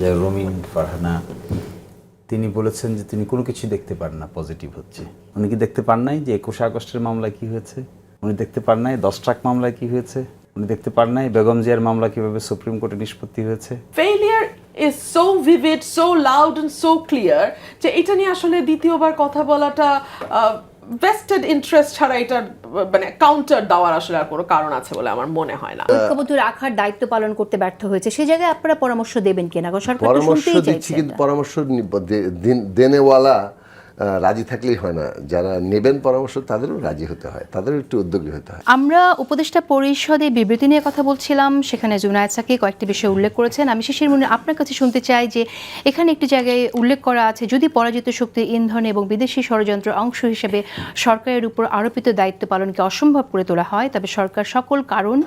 যে রমিন, ফারহানা, তিনি বলেছেন যে তিনি কোনো কিছু দেখতে পান না পজিটিভ হচ্ছে। উনি কি দেখতে পান নাই যে একুশে আগস্টের মামলায় কি হয়েছে? উনি দেখতে পান নাই দশ ট্রাক মামলায় কি হয়েছে? উনি দেখতে পান নাই বেগম জিয়ার মামলা কীভাবে সুপ্রিম কোর্টে নিষ্পত্তি হয়েছে? Failure is so vivid so loud and so clear যে এটা নিয়ে আসলে দ্বিতীয়বার কথা বলাটা ভেস্টেড ইন্টারেস্ট ছাড়া এটা মানে কাউন্টার দেওয়ার আসলে আর কোনো কারণ আছে বলে আমার মনে হয় না। ঐক্যবদ্ধ রাখার দায়িত্ব পালন করতে ব্যর্থ হয়েছে। সেই জায়গায় আপনারা পরামর্শ দেবেন কিনা? সরকার তো পরামর্শ শুনতেই দিচ্ছি চাইছে কিন্তু পরামর্শ দেনেওয়ালা রাজি থাকলেই হয় না। যারা নেবেন পরামর্শ তাদেরও রাজি হতে হয়। তাদেরও একটু উদ্যোগী হতে হয়। আমরা উপদেষ্টা পরিষদে বিবৃতি নিয়ে কথা বলছিলাম। সেখানে জুনায়দ সাকি কয়েকটি বিষয় উল্লেখ করেছেন। আমি শিশির মনে আপনার কাছে শুনতে চাই যে এখানে একটি জায়গায় উল্লেখ করা আছে যদি পরাজিত শক্তির ইন্ধন এবং বিদেশি ষড়যন্ত্র অংশ হিসেবে সরকারের উপর আরোপিত দায়িত্ব পালনকে অসম্ভব করে তোলা হয় তবে সরকার সকল কারণ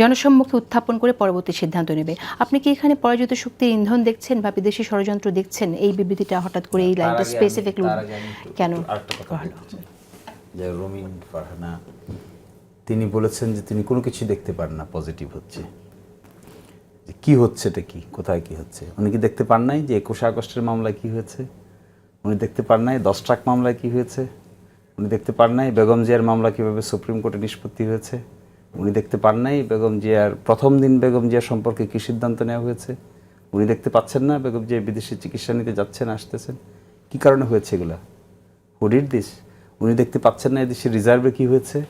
জনসম্মুখে উত্থাপন করে পরবর্তী সিদ্ধান্ত নেবে। আপনি কি এখানে পরাজিত শক্তির ইন্ধন দেখছেন বা বিদেশি ষড়যন্ত্র দেখছেন? এই বিবৃতিটা হঠাৎ করে এই লাইনটা স্পেসিফিকলি কেন। যে রমিন ফারহানা তিনি বলেছেন যে তিনি কোনো কিছু দেখতে পান না পজিটিভ হচ্ছে। যে কি হচ্ছে এটা কি? কোথায় কি হচ্ছে? উনি কি দেখতে পান নাই যে একুশে আগস্টের মামলায় কি হয়েছে? উনি দেখতে পান নাই দশ ট্রাক মামলায় কি হয়েছে? উনি দেখতে পান নাই বেগম জিয়ার মামলা কীভাবে সুপ্রিম কোর্টে নিষ্পত্তি হয়েছে? উনি দেখতে পান নাই বেগম জিয়ার প্রথম দিন বেগম জিয়া সম্পর্কে কি সিদ্ধান্ত নেওয়া হয়েছে? উনি দেখতে পাচ্ছেন না বেগম জিয়া বিদেশে চিকিৎসা নিতে যাচ্ছেন আসতেছেন? কি কারণে হয়েছে এগুলা? হুডির দিস উনি দেখতে পাচ্ছেন না এদেশের রিজার্ভে কি হয়েছে?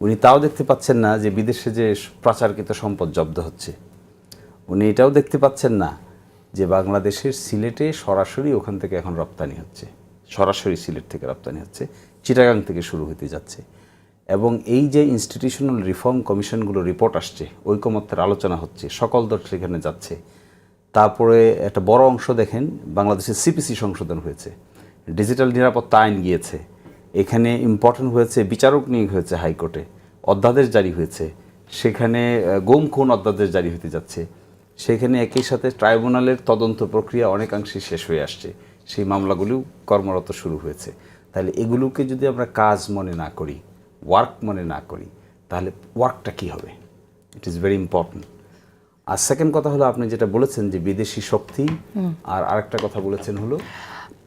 উনি তাও দেখতে পাচ্ছেন না যে বিদেশে যে প্রাচারকৃত সম্পদ জব্দ হচ্ছে। উনি এটাও দেখতে পাচ্ছেন না যে বাংলাদেশের সিলেটে সরাসরি ওখান থেকে এখন রপ্তানি হচ্ছে। সরাসরি সিলেট থেকে রপ্তানি হচ্ছে। চিটাগাং থেকে শুরু হতে যাচ্ছে। এবং এই যে ইনস্টিটিউশনাল রিফর্ম কমিশনগুলো রিপোর্ট আসছে, ঐকমত্যের আলোচনা হচ্ছে, সকল দল সেখানে যাচ্ছে। তারপরে একটা বড় অংশ দেখেন, বাংলাদেশের সিপিসি সংশোধন হয়েছে। ডিজিটাল নিরাপত্তা আইন গিয়েছে। এখানে ইম্পর্টেন্ট হয়েছে, বিচারক নিয়োগ হয়েছে হাইকোর্টে, অধ্যাদেশ জারি হয়েছে। সেখানে গুম খুন অধ্যাদেশ জারি হতে যাচ্ছে। সেখানে একই সাথে ট্রাইব্যুনালের তদন্ত প্রক্রিয়া অনেকাংশে শেষ হয়ে আসছে। সেই মামলাগুলিও কর্মরত শুরু হয়েছে। তাহলে এগুলোকে যদি আমরা কাজ মনে না করি ওয়ার্ক মনে না করি, তাহলে ওয়ার্কটা কী হবে? ইট ইজ ভেরি ইম্পর্ট্যান্ট আর সেকেন্ড কথা হলো আপনি যেটা বলেছেন যে বিদেশি শক্তি আর আরেকটা কথা বলেছেন হলো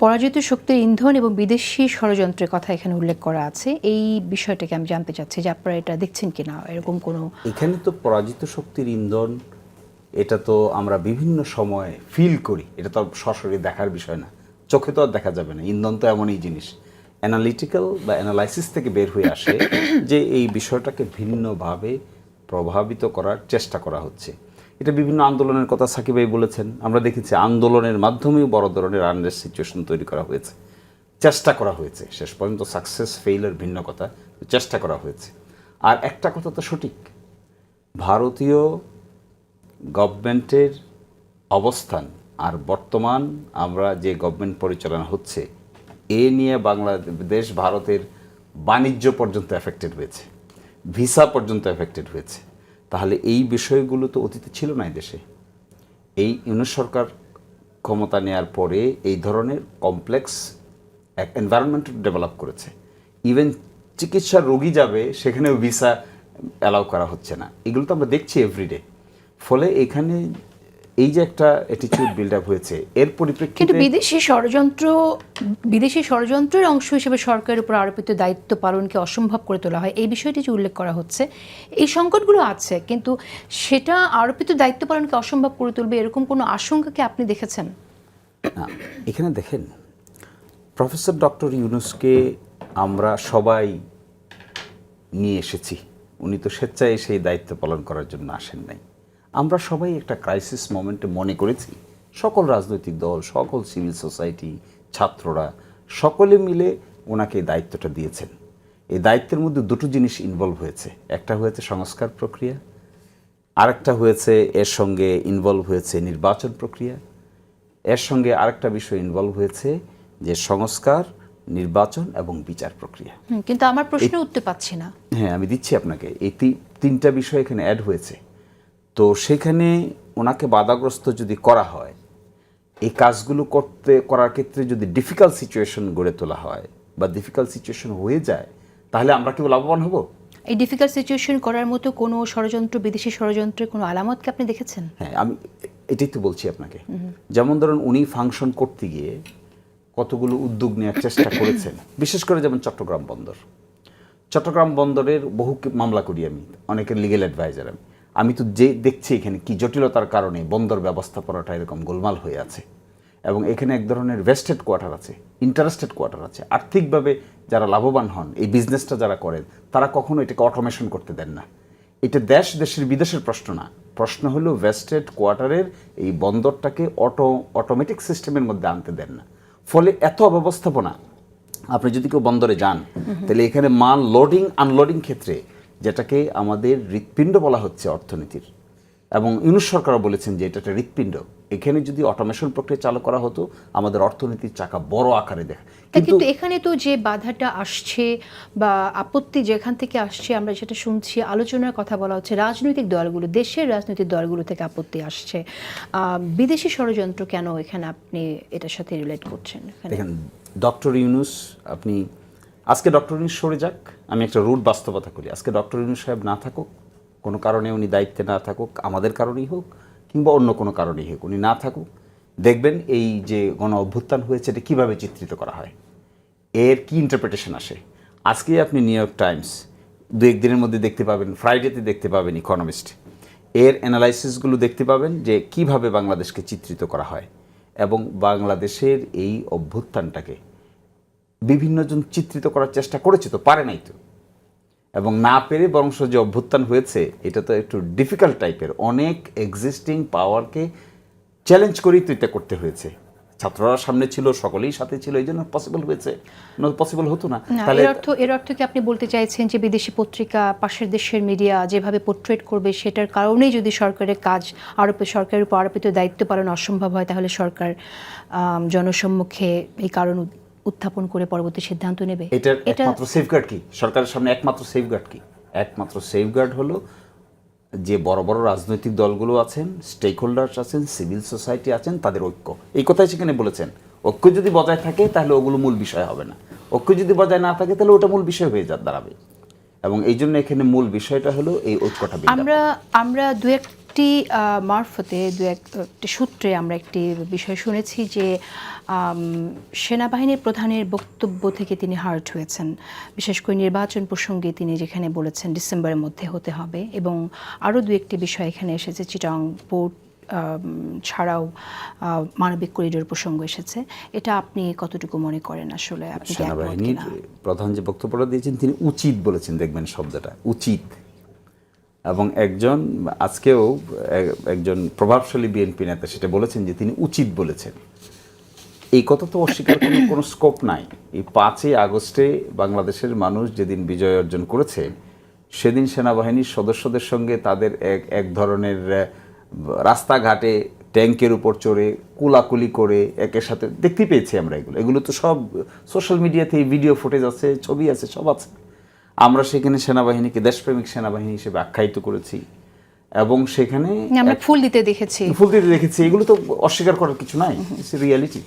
পরাজিত শক্তির ইন্ধন এবং বিদেশি ষড়যন্ত্রের কথা এখানে উল্লেখ করা আছে। এই বিষয়টাকে আমি জানতে চাচ্ছি যে আপনারা এটা দেখছেন কিনা এরকম কোনো এখানে তো পরাজিত শক্তির ইন্ধন এটা তো আমরা বিভিন্ন সময় ফিল করি। এটা তো সরাসরি দেখার বিষয় না। চোখে তো আর দেখা যাবে না। ইন্ধন তো এমনই জিনিস। অ্যানালিটিক্যাল বা অ্যানালাইসিস থেকে বের হয়ে আসে যে এই বিষয়টাকে ভিন্নভাবে প্রভাবিত করার চেষ্টা করা হচ্ছে। এটা বিভিন্ন আন্দোলনের কথা সাকিব ভাই বলেছেন। আমরা দেখেছি আন্দোলনের মাধ্যমেও বড় ধরনের আনরেস্ট সিচুয়েশন তৈরি করা হয়েছে। চেষ্টা করা হয়েছে। শেষ পর্যন্ত সাকসেস ফেইলের ভিন্ন কথা। চেষ্টা করা হয়েছে। আর একটা কথা তো সঠিক। ভারতীয় গভর্নমেন্টের অবস্থান আর বর্তমান আমরা যে গভর্নমেন্ট পরিচালনা হচ্ছে, এ নিয়ে বাংলাদেশ, ভারতের বাণিজ্য পর্যন্ত এফেক্টেড হয়েছে। ভিসা পর্যন্ত এফেক্টেড হয়েছে। তাহলে এই বিষয়গুলো তো অতীতে ছিল না দেশে। এই ইউনিট সরকার ক্ষমতা নেয়ার পরে এই ধরনের কমপ্লেক্স এক এনভায়রনমেন্ট ডেভেলপ করেছে। ইভেন চিকিৎসা রোগী যাবে, সেখানেও ভিসা অ্যালাউ করা হচ্ছে না। এগুলো তো আমরা দেখছি এভরিডে ফলে এখানে এই যে একটা অ্যাটিটিউড বিল্ড আপ হয়েছে এর পরিপ্রেক্ষিতে কিন্তু বিদেশি ষড়যন্ত্র বিদেশি ষড়যন্ত্রের অংশ হিসেবে সরকারের উপর আরোপিত দায়িত্ব পালনকে অসম্ভব করে তোলা হয়। এই বিষয়টি যে উল্লেখ করা হচ্ছে এই সংকটগুলো আছে কিন্তু সেটা আরোপিত দায়িত্ব পালনকে অসম্ভব করে তুলবে এরকম কোনো আশঙ্কা কি আপনি দেখেছেন? এখানে দেখেন প্রফেসর ডক্টর ইউনুসকে আমরা সবাই নিয়ে এসেছি। উনি তো স্বেচ্ছায় সেই দায়িত্ব পালন করার জন্য আসেন নাই। আমরা সবাই একটা ক্রাইসিস মোমেন্টে মনে করেছি। সকল রাজনৈতিক দল সকল সিভিল সোসাইটি ছাত্ররা সকলে মিলে ওনাকে এই দায়িত্বটা দিয়েছেন। এই দায়িত্বের মধ্যে দুটো জিনিস ইনভলভ হয়েছে। একটা হয়েছে সংস্কার প্রক্রিয়া আরেকটা হয়েছে এর সঙ্গে ইনভলভ হয়েছে নির্বাচন প্রক্রিয়া। এর সঙ্গে আরেকটা বিষয় ইনভলভ হয়েছে যে সংস্কার নির্বাচন এবং বিচার প্রক্রিয়া। কিন্তু আমার প্রশ্ন উত্তর পাচ্ছি না। হ্যাঁ আমি দিচ্ছি আপনাকে। এই তিনটা বিষয় এখানে অ্যাড হয়েছে। তো সেখানে ওনাকে বাধাগ্রস্ত যদি করা হয় এই কাজগুলো করতে করার ক্ষেত্রে যদি ডিফিকাল্ট সিচুয়েশন গড়ে তোলা হয় বা ডিফিকাল্ট সিচুয়েশন হয়ে যায় তাহলে আমরা কি লাভবান হব? এই ডিফিকাল্ট সিচুয়েশন করার মতো কোনো ষড়যন্ত্র বিদেশি ষড়যন্ত্রের কোনো আলামত কি আপনি দেখেছেন? হ্যাঁ আমি এটাই তো বলছি আপনাকে। যেমন ধরুন উনি ফাংশন করতে গিয়ে কতগুলো উদ্যোগ নেওয়ার চেষ্টা করেছেন। বিশেষ করে যেমন চট্টগ্রাম বন্দর। চট্টগ্রাম বন্দরের বহু মামলা করি আমি অনেকের লিগেল অ্যাডভাইজার আমি। আমি তো যে দেখছি এখানে কি জটিলতার কারণে বন্দর ব্যবস্থাপনাটা এরকম গোলমাল হয়ে আছে। এবং এখানে এক ধরনের ভেস্টেড কোয়ার্টার আছে ইন্টারেস্টেড কোয়ার্টার আছে। আর্থিকভাবে যারা লাভবান হন এই বিজনেসটা যারা করেন তারা কখনো এটাকে অটোমেশন করতে দেন না। এটা দেশ দেশের বিদেশের প্রশ্ন না। প্রশ্ন হলো ভেস্টেড কোয়ার্টারের এই বন্দরটাকে অটো অটোমেটিক সিস্টেমের মধ্যে আনতে দেন না। ফলে এত অব্যবস্থাপনা আপনি যদি কেউ বন্দরে যান তাহলে এখানে মাল লোডিং আনলোডিং ক্ষেত্রে যেটাকে আমাদের হৃৎপিণ্ড বলা হচ্ছে অর্থনীতির। এবং ইউনুস সরকারও বলেছেন যে এটা একটা হৃৎপিণ্ড। এখানে যদি অটোমেশন প্রক্রিয়া চালু করা হতো আমাদের অর্থনীতির চাকা বড় আকারে দেখা। কিন্তু এখানে তো যে বাধাটা আসছে বা আপত্তি যেখান থেকে আসছে আমরা যেটা শুনছি আলোচনার কথা বলা হচ্ছে রাজনৈতিক দলগুলো দেশের রাজনৈতিক দলগুলো থেকে আপত্তি আসছে। আহ, বিদেশি ষড়যন্ত্র কেন এখানে আপনি এটার সাথে রিলেট করছেন? দেখেন ডক্টর ইউনুস আপনি আজকে ডক্টর ইউনুস সরে যাক, আমি একটা রুট বাস্তবতা করি। আজকে ডক্টর ইউনুস সাহেব না থাকুক, কোনো কারণে উনি দায়িত্বে না থাকুক, আমাদের কারণেই হোক, কিংবা অন্য কোনো কারণেই হোক, উনি না থাকুক, দেখবেন এই যে গণ অভ্যুত্থান হয়েছে, এটা কীভাবে চিত্রিত করা হয়? এর কি ইন্টারপ্রিটেশন আসে? আজকে আপনি নিউ ইয়র্ক টাইমস দু একদিনের মধ্যে দেখতে পাবেন ফ্রাইডেতে দেখতে পাবেন ইকোনমিস্ট এর অ্যানালাইসিসগুলো দেখতে পাবেন যে কীভাবে বাংলাদেশকে চিত্রিত করা হয় এবং বাংলাদেশের এই অভ্যুত্থানটাকে বিভিন্নজন চিত্রিত করার চেষ্টা করেছে তো পারে নাই তো। এবং না পেরে বরং যে অভ্যুত্থান হয়েছে এটা তো একটু ডিফিকাল্ট টাইপের অনেক এক্সিস্টিং পাওয়ারকে চ্যালেঞ্জ করেই তো এটা করতে হয়েছে। ছাত্ররা সামনে ছিল সকলেই সাথে ছিল এই জন্য পসিবল হয়েছে। পসিবল হতো না। তাহলে এর অর্থ এর অর্থ কি আপনি বলতে চাইছেন যে বিদেশি পত্রিকা পাশের দেশের মিডিয়া যেভাবে পোর্ট্রেট করবে সেটার কারণেই যদি সরকারের কাজ আরোপে সরকারের উপর আরোপিত দায়িত্ব পালন অসম্ভব হয় তাহলে সরকার জনসম্মুখে এই কারণ উত্থাপন করে পরবর্তী সিদ্ধান্ত নেবে? এটার এটা একমাত্র সেফগার্ড কি? সরকারের সামনে একমাত্র সেফগার্ড কি? একমাত্র সেফগার্ড হলো যে বড় বড় রাজনৈতিক দলগুলো আছেন স্টেক হোল্ডার্স আছেন সিভিল সোসাইটি আছেন তাদের ঐক্য। এই কথাই সেখানে বলেছেন। ঐক্য যদি বজায় থাকে তাহলে ওগুলো মূল বিষয় হবে না। ঐক্য যদি বজায় না থাকে তাহলে ওটা মূল বিষয় হয়ে যা দাঁড়াবে। এবং এই জন্য এখানে মূল বিষয়টা হলো এই ঐক্যটা আমরা আমরা দু একটি মারফতে দু এক- একটি সূত্রে আমরা একটি বিষয় শুনেছি যে সেনাবাহিনীর প্রধানের বক্তব্য থেকে তিনি হার্ট হয়েছেন। বিশেষ করে নির্বাচন প্রসঙ্গে তিনি যেখানে বলেছেন ডিসেম্বরের মধ্যে হতে হবে এবং আরও দু একটি বিষয় এখানে এসেছে চিটং পোর্ট ছাড়াও মানবিক করিডোর প্রসঙ্গ এসেছে। এটা আপনি কতটুকু মনে করেন আসলে? আপনি প্রধান যে বক্তব্যটা দিয়েছেন তিনি উচিত বলেছেন দেখবেন শব্দটা উচিত। এবং একজন, আজকেও একজন প্রভাবশালী বিএনপি নেতা সেটা বলেছেন যে তিনি উচিত বলেছেন। এই কথা তো অস্বীকার করার কোনো স্কোপ নাই। এই পাঁচই আগস্টে বাংলাদেশের মানুষ যেদিন বিজয় অর্জন করেছে, সেদিন সেনাবাহিনীর সদস্যদের সঙ্গে তাদের এক এক ধরনের রাস্তাঘাটে ট্যাঙ্কের উপর চড়ে, কুলাকুলি করে, একের সাথে, দেখতে পেয়েছি আমরা এগুলো। এগুলো তো সব সোশ্যাল মিডিয়াতে ভিডিও ফুটেজ আছে, ছবি আছে, সব আছে। আমরা সেখানে সেনাবাহিনীকে দেশপ্রেমিক সেনাবাহিনী হিসেবে আখ্যায়িত করেছি। এবং সেখানে আমরা ফুল দিতে দেখেছি। ফুল দিতে দেখেছি। এগুলো তো অস্বীকার করার কিছু নাই রিয়ালিটি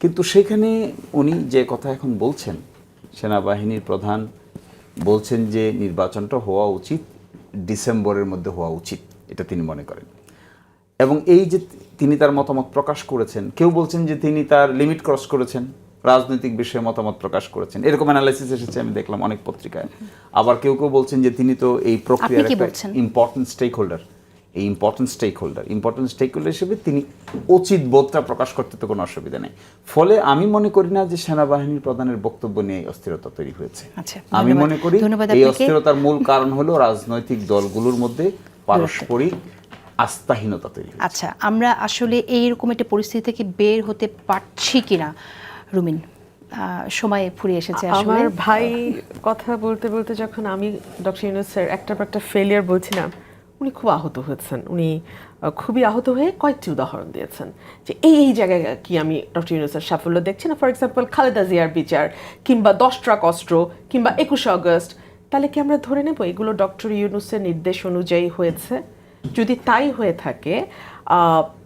কিন্তু সেখানে উনি যে কথা এখন বলছেন সেনাবাহিনীর প্রধান বলছেন যে নির্বাচনটা হওয়া উচিত ডিসেম্বরের মধ্যে হওয়া উচিত এটা তিনি মনে করেন। এবং এই যে তিনি তার মতামত প্রকাশ করেছেন কেউ বলছেন যে তিনি তার লিমিট ক্রস করেছেন। রাজনৈতিক বিষয়ে মতামত প্রকাশ করেছেন। এরকম অ্যানালাইসিস এসেছে আমি দেখলাম অনেক পত্রিকায়। আবার কেউ কেউ বলছেন যে তিনি তো এই প্রক্রিয়ার একটা ইম্পর্টেন্ট স্টেক হোল্ডার এই important stakeholder important stakeholder হিসেবে তিনি উচিত বোধটা প্রকাশ করতে তো কোনো অসুবিধা নেই। ফলে আমি মনে করি না যে সেনাবাহিনীর প্রধানের বক্তব্য নিয়ে এই অস্থিরতা তৈরি হয়েছে। আচ্ছা, আমি মনে করি এই অস্থিরতার মূল কারণ হলো রাজনৈতিক দলগুলোর মধ্যে পারস্পরিক আস্থাহীনতা তৈরি আচ্ছা আমরা আসলে এইরকম একটা পরিস্থিতি থেকে বের হতে পারছি কিনা? রুমিন সময় ফুরিয়ে এসেছে আমার ভাই কথা বলতে বলতে যখন আমি ডক্টর ইউনুসের একটার পর একটা ফেলিয়ার বলছিলাম, উনি খুব আহত হয়েছেন। উনি খুবই আহত হয়ে কয়েকটি উদাহরণ দিয়েছেন যে এই এই জায়গায় কি আমি ডক্টর ইউনুসের সাফল্য দেখছি না? ফর এক্সাম্পল খালেদা জিয়ার বিচার কিংবা দশ ট্রাক অস্ত্র কিংবা একুশে আগস্ট। তাহলে কি আমরা ধরে নেব এগুলো ডক্টর ইউনুসের নির্দেশ অনুযায়ী হয়েছে? যদি তাই হয়ে থাকে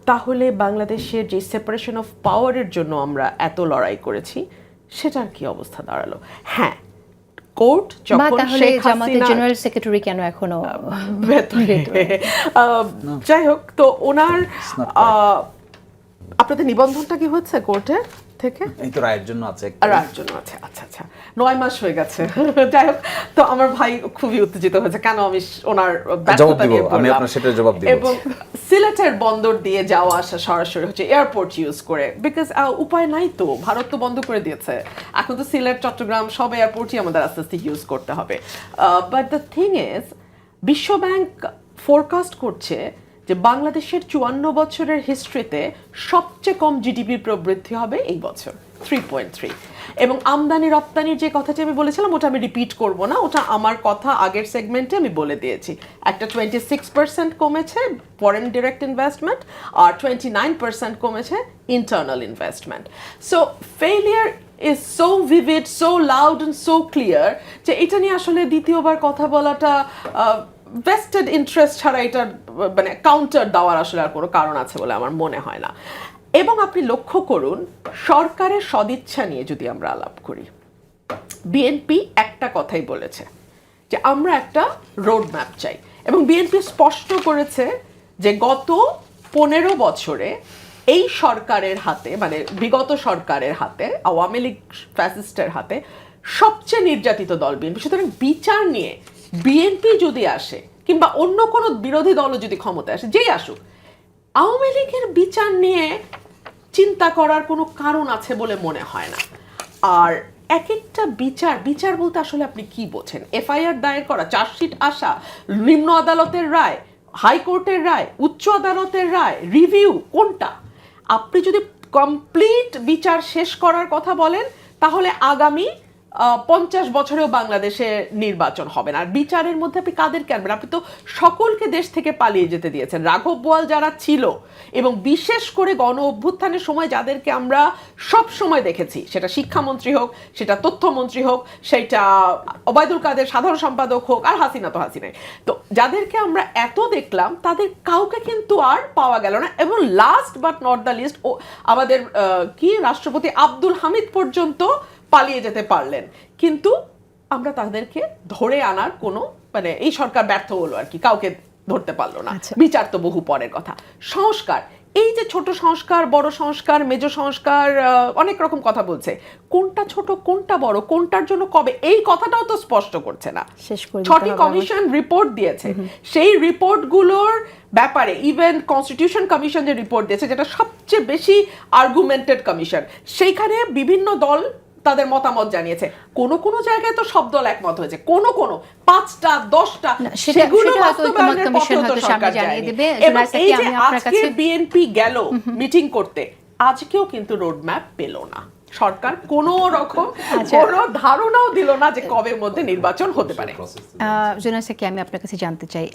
তাহলে বাংলাদেশের যে সেপারেশন অফ পাওয়ারের জন্য আমরা এত লড়াই করেছি সেটার কি অবস্থা দাঁড়াল? হ্যাঁ কোর্ট যখন শেখ হাসিনা জেনারেল সেক্রেটারি কেন এখনও আহ, যাই হোক তো ওনার আহ, আপনাদের নিবন্ধনটা কি হচ্ছে কোর্টে থেকে? এই তো রায়ের জন্য আছে। আর একজন আছে আচ্ছা আচ্ছা। নয় মাস হয়ে গেছে। যাই হোক তো আমার ভাই খুবই উত্তেজিত হয়েছে কেন আমি ওনার ব্যর্থতা নিয়ে আমি আপনার সেটার জবাব দিব। এবং সিলেটের বন্দর দিয়ে যাওয়া আসা সরাসরি হচ্ছে এয়ারপোর্ট ইউজ করে। বিকজ উপায় নাই তো ভারত তো বন্ধ করে দিয়েছে। এখন তো সিলেট চট্টগ্রাম সব এয়ারপোর্টই আমাদের আস্তে আস্তে ইউজ করতে হবে। বাট দ্য থিং ইজ বিশ্বব্যাংক ফোরকাস্ট করছে যে বাংলাদেশের চুয়ান্ন বছরের হিস্ট্রিতে সবচেয়ে কম জিডিপি প্রবৃদ্ধি হবে এই বছর থ্রি পয়েন্ট থ্রি এবং আমদানি রপ্তানির যে কথাটি আমি বলেছিলাম, ওটা আমি রিপিট করব না, ওটা আমার কথা আগের সেগমেন্টে আমি বলে দিয়েছি। একটা টোয়েন্টি সিক্স পার্সেন্ট কমেছে ফরেন ডিরেক্ট ইনভেস্টমেন্ট আর টোয়েন্টি নাইন পার্সেন্ট কমেছে internal investment so failure is so vivid so loud and so clear যে এটা নিয়ে আসলে দ্বিতীয়বার কথা বলাটা ভেস্টেড ইন্টারেস্ট ছাড়া এটার মানে কাউন্টার দেওয়ার আসলে আর কোনো কারণ আছে বলে আমার মনে হয় না। এবং আপনি লক্ষ্য করুন, সরকারের সদিচ্ছা নিয়ে যদি আমরা আলাপ করি বিএনপি একটা কথাই বলেছে যে আমরা একটা রোড ম্যাপ চাই। এবং বিএনপি স্পষ্ট করেছে যে গত পনেরো বছরে এই সরকারের হাতে মানে বিগত সরকারের হাতে, আওয়ামী লীগ ফ্যাসিস্টের হাতে সবচেয়ে নির্যাতিত দল বিএনপি সুতরাং বিচার নিয়ে বিএনপি যদি আসে, কিংবা অন্য কোনো বিরোধী দলও যদি ক্ষমতায় আসে, যেই আসুক, আওয়ামী লীগের বিচার নিয়ে চিন্তা করার কোনো কারণ আছে বলে মনে হয় না। আর এক একটা বিচার বিচার বলতে আসলে আপনি কি বোঝেন? এফআইআর দায়ের করা, চার্জশিট আসা, নিম্ন আদালতের রায়, হাইকোর্টের রায়, উচ্চ আদালতের রায়, রিভিউ, কোনটা? আপনি যদি কমপ্লিট বিচার শেষ করার কথা বলেন, তাহলে আগামী পঞ্চাশ বছরেও বাংলাদেশে নির্বাচন হবে না। আর বিচারের মধ্যে আপনি কাদেরকে আনবেন আপনি তো সকলকে দেশ থেকে পালিয়ে যেতে দিয়েছেন। রাঘব বোয়াল যারা ছিল এবং বিশেষ করে গণ অভ্যুত্থানের সময় যাদেরকে আমরা সব সময় দেখেছি, সেটা শিক্ষামন্ত্রী হোক, সেটা তথ্যমন্ত্রী হোক, সেটা ওবায়দুল কাদের সাধারণ সম্পাদক হোক, আর হাসিনা তো হাসিনাই। তো যাদেরকে আমরা এত দেখলাম, তাদের কাউকে কিন্তু আর পাওয়া গেল না। এবং last but not the least আমাদের কি? রাষ্ট্রপতি আব্দুল হামিদ পর্যন্ত পালিয়ে যেতে পারলেন। কিন্তু আমরা তাদেরকে ধরে আনার কোনো মানে এই সরকার ব্যর্থ হলো আর কি কাউকে ধরতে পারল না। আচ্ছা। বিচার তো বহু পরের কথা। সংস্কার এই যে ছোট সংস্কার বড় সংস্কার মেজ সংস্কার অনেক রকম কথা বলছে। কোনটা ছোট কোনটা বড় কোনটার জন্য কবে এই কথাটাও তো স্পষ্ট করছে না। ছটি কমিশন রিপোর্ট দিয়েছে। সেই রিপোর্টগুলোর ব্যাপারে ইভেন কনস্টিটিউশন কমিশন যে রিপোর্ট দিয়েছে যেটা সবচেয়ে বেশি আর্গুমেন্টেড কমিশন সেইখানে বিভিন্ন দল তাদের মতামত জানিয়েছে। কোন কোন জায়গায় তো সব দল একমত হয়েছে। কোন কোন পাঁচটা দশটা সেগুলো সেটা হয়তো ঐকমত্য বাস্তবায়নের পথেও তো সরকার জানিয়ে দেবে। এই যে আজকে বিএনপি গেল মিটিং করতে আজকেও কিন্তু রোড ম্যাপ পেল না। সরকার কোন রকম আচ্ছা। কোনো ধারণাও দিল না যে কবে মধ্যে নির্বাচন হতে পারে। জোনাস কি আমি আপনার কাছে জানতে চাই।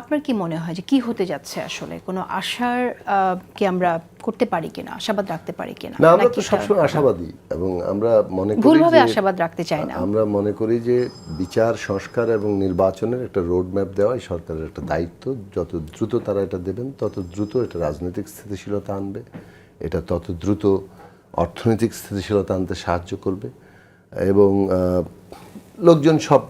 আপনার কি মনে হয় যে কি হতে যাচ্ছে আসলে? কোনো আশার কি আমরা করতে পারি কিনা আশাবাদ রাখতে পারি কিনা? না আমরা তো সবসময় আশাবাদী এবং আমরা মনে করি ভুলভাবে আশাবাদ রাখতে চাই না। আমরা মনে করি যে বিচার সংস্কার এবং নির্বাচনের একটা রোড ম্যাপ দেওয়াই সরকারের একটা দায়িত্ব। যত দ্রুত তারা এটা দেবেন তত দ্রুত এটা রাজনৈতিক স্থিতিশীলতা আনবে। এটা তত দ্রুত অর্থনৈতিক স্থিতিশীলতা আনতে সাহায্য করবে। এবং লোকজন সব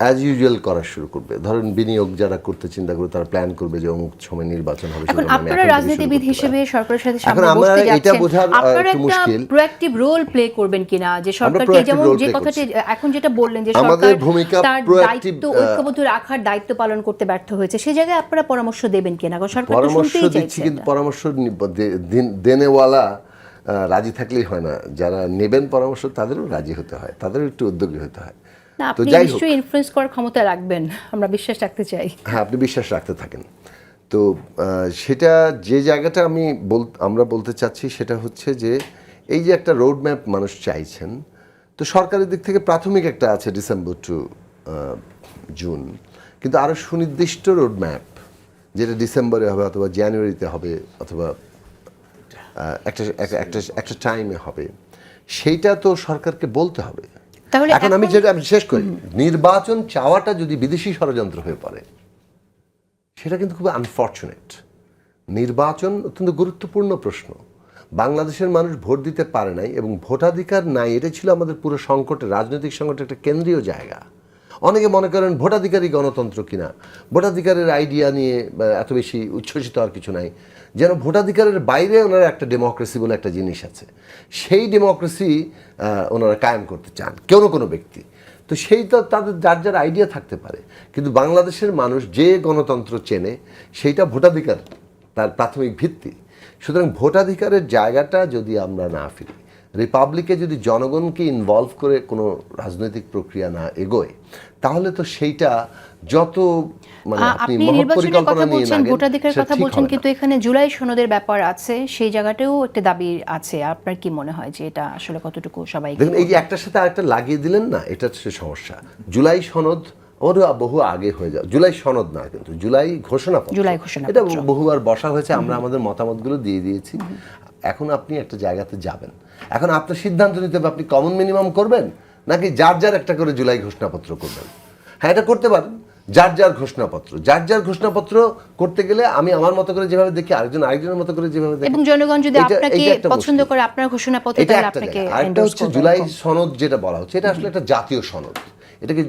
অ্যাজ ইউজুয়াল করা শুরু করবে। ধরেন বিনিয়োগ যারা করতে চিন্তা করবে তারা প্ল্যান করবে যে অমুক সময় নির্বাচন হবে আপনারা রাজনীতিবিদ হিসেবে সরকারের সাথে বসতে যাচ্ছেন। আপনারা একটু। প্রোঅ্যাক্টিভ রোল প্লে করবেন কিনা? যে সরকারকে যেমন যে কথাটি এখন যেটা বললেন যে সরকার তার দায়িত্ব ঐক্যবদ্ধ রাখার দায়িত্ব পালন করতে ব্যর্থ হয়েছে। সেই জায়গায় আপনারা পরামর্শ দেবেন কিনা? কারণ সরকার তো শুনতেই চাইছে কিন্তু পরামর্শ দেনেওয়ালা রাজি থাকলেই হয় না। যারা নেবেন পরামর্শ তাদেরও রাজি হতে হয় তাদেরও একটু উদ্যোগী হতে হয়। না আপনি নিশ্চয়ই ইনফ্লুয়েন্স করার ক্ষমতা রাখবেন আমরা বিশ্বাস রাখতে চাই। হ্যাঁ আপনি বিশ্বাস রাখতে থাকেন। তো সেটা যে জায়গাটা আমি বল আমরা বলতে চাচ্ছি সেটা হচ্ছে যে এই যে একটা রোড ম্যাপ মানুষ চাইছেন তো সরকারের দিক থেকে প্রাথমিক একটা আছে ডিসেম্বর টু জুন। কিন্তু আরও সুনির্দিষ্ট রোড ম্যাপ যেটা ডিসেম্বরে হবে অথবা জানুয়ারিতে হবে অথবা একটা একটা- একটা একটা টাইমে হবে সেইটা তো সরকারকে বলতে হবে। তাহলে এখন আমি যেটা আমি শেষ করি। নির্বাচন চাওয়াটা যদি বিদেশি ষড়যন্ত্র হয়ে পড়ে সেটা কিন্তু খুব আনফর্চুনেট নির্বাচন অত্যন্ত গুরুত্বপূর্ণ প্রশ্ন। বাংলাদেশের মানুষ ভোট দিতে পারে নাই এবং ভোটাধিকার নাই এটা ছিল আমাদের পুরো সংকটে রাজনৈতিক সংকটে একটা কেন্দ্রীয় জায়গা। অনেকে মনে করেন ভোটাধিকারী গণতন্ত্র কিনা। ভোটাধিকারের আইডিয়া নিয়ে এত বেশি উচ্ছ্বসিত আর কিছু নাই। যেন ভোটাধিকারের বাইরে ওনারা একটা ডেমোক্রেসি বলে একটা জিনিস আছে। সেই ডেমোক্রেসি ওনারা কায়েম করতে চান, কেউ না কোনো ব্যক্তি। তো সেই তো তাদের, যার যার আইডিয়া থাকতে পারে। কিন্তু বাংলাদেশের মানুষ যে গণতন্ত্র চেনে, সেইটা ভোটাধিকার, তার প্রাথমিক ভিত্তি। সুতরাং ভোটাধিকারের জায়গাটা যদি আমরা না ফিরি রিপাবলিকে যদি জনগণকে ইনভলভ করে কোনো রাজনৈতিক প্রক্রিয়া না এগোয় তাহলে তো সেইটা যত মানে আপনি নির্বাচনের কথা বলছেন লাগেন, ভোটাধিকার কথা বলছেন কিন্তু এখানে জুলাই সনদের ব্যাপার আছে সেই জায়গাটাও একটা দাবি আছে। আপনার কি মনে হয় যে এটা আসলে কতটুকু সবাই দেখুন এই যে একটার সাথে আরেকটা লাগিয়ে দিলেন না এটা হচ্ছে সমস্যা। জুলাই সনদ ওর বহু আগে হয়ে যাও জুলাই সনদ না কিন্তু জুলাই ঘোষণা জুলাই ঘোষণা এটা বহুবার বসা হয়েছে আমরা আমাদের মতামতগুলো দিয়ে দিয়েছি। এখন আপনি একটা জায়গাতে যাবেন। এখন আপনার সিদ্ধান্ত নিতে হবে আপনি কমন মিনিমাম করবেন নাকি যার যার একটা করে জুলাই ঘোষণাপত্র করবেন? হ্যাঁ এটা করতে পারেন। যার যার ঘোষণাপত্র। যার যার ঘোষণাপত্র করতে গেলে আমি আমার মতো করে যেভাবে দেখি আরেকজন আরেকজনের মতো করে যেভাবে দেখি এবং জনগণ যদি আপনাকে পছন্দ করে আপনার ঘোষণাপত্র তাহলে আপনাকে হচ্ছে জুলাই সনদ যেটা বলা হচ্ছে এটা আসলে একটা জাতীয় সনদ। এটাকে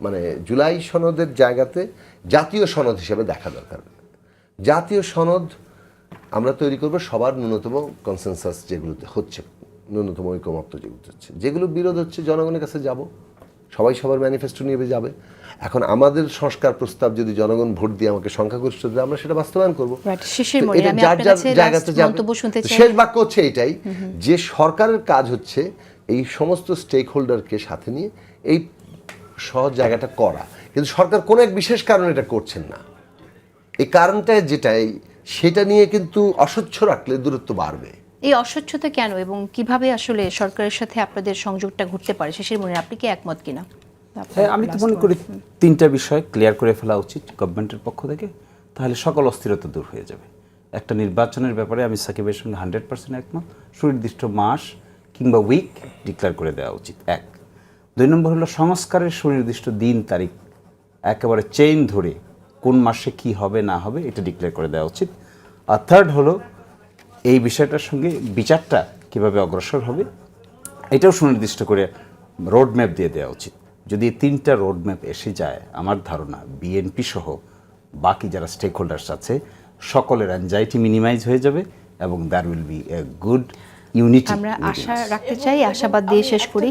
মানে জুলাই সনদের জায়গাতে জাতীয় সনদ হিসেবে দেখা দরকার। জাতীয় সনদ আমরা তৈরি করব সবার ন্যূনতম কনসেনসাস যেগুলোতে হচ্ছে ন্যূনতম ঐকমত্য যেগুলো হচ্ছে। যেগুলো বিরোধ হচ্ছে জনগণের কাছে যাব। সবাই সবার ম্যানিফেস্টো নিয়ে যাবে। এখন আমাদের সংস্কার প্রস্তাব যদি জনগণ ভোট দিয়ে আমাকে সংখ্যাগরিষ্ঠ দেয় আমরা সেটা বাস্তবায়ন করব। শেষ বাক্য হচ্ছে এটাই যে সরকারের কাজ হচ্ছে এই সমস্ত স্টেক হোল্ডারকে সাথে নিয়ে এই সহজ জায়গাটা করা। কিন্তু সরকার কোনো এক বিশেষ কারণে এটা করছেন না। এই কারণটা যেটাই সেটা নিয়ে কিন্তু অস্বচ্ছ রাখলে দূরত্ব বাড়বে। এই অস্বচ্ছতা কেন এবং কীভাবে আসলে সরকারের সাথে আপনাদের সংযোগটা ঘটতে পারে শিশির মনে আপনি কি একমত কিনা? হ্যাঁ আমি তো মনে করি তিনটা বিষয় ক্লিয়ার করে ফেলা উচিত গভর্নমেন্টের পক্ষ থেকে তাহলে সকল অস্থিরতা দূর হয়ে যাবে। একটা নির্বাচনের ব্যাপারে আমি সাকিবের সঙ্গে হান্ড্রেড পার্সেন্ট একমত। সুনির্দিষ্ট মাস কিংবা উইক ডিক্লেয়ার করে দেওয়া উচিত এক। দুই নম্বর হলো সংস্কারের সুনির্দিষ্ট দিন তারিখ একেবারে চেইন ধরে কোন মাসে কি হবে না হবে এটা ডিক্লেয়ার করে দেওয়া উচিত। আর থার্ড হলো এই বিষয়টার সঙ্গে বিচারটা কীভাবে অগ্রসর হবে এটাও সুনির্দিষ্ট করে রোড ম্যাপ দিয়ে দেওয়া উচিত। যদি এই তিনটা রোড ম্যাপ এসে যায় আমার ধারণা বিএনপি সহ বাকি যারা স্টেক হোল্ডার্স আছে সকলের অ্যাংজাইটি মিনিমাইজ হয়ে যাবে এবং there will be a good unity আমরা আশা রাখতে চাই আশাবাদ দিয়ে শেষ করি।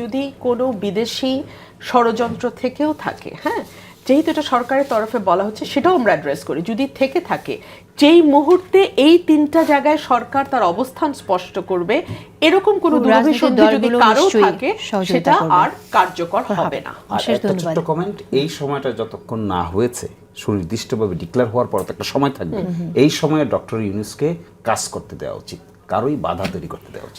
যদি কোনো বিদেশি ষড়যন্ত্র থেকেও থাকে হ্যাঁ যেহেতু এটা সরকারের তরফে বলা হচ্ছে সেটাও আমরা অ্যাড্রেস করি। যদি থেকে থাকে যেই মুহূর্তে এই তিনটা জায়গায় সরকার তার অবস্থান স্পষ্ট করবে এরকম কোনো দুরভিসন্ধি যদি কারও থাকে সেটা আর কার্যকর হবে না। একটা ছোট্ট কমেন্ট এই সময়টা যতক্ষণ না হয়েছে সুনির্দিষ্টভাবে ডিক্লেয়ার হওয়ার পর তো একটা সময় থাকবে এই সময়ে ডক্টর ইউনুসকে কাজ করতে দেওয়া উচিত কারোই বাধা তৈরি করতে দেওয়া উচিত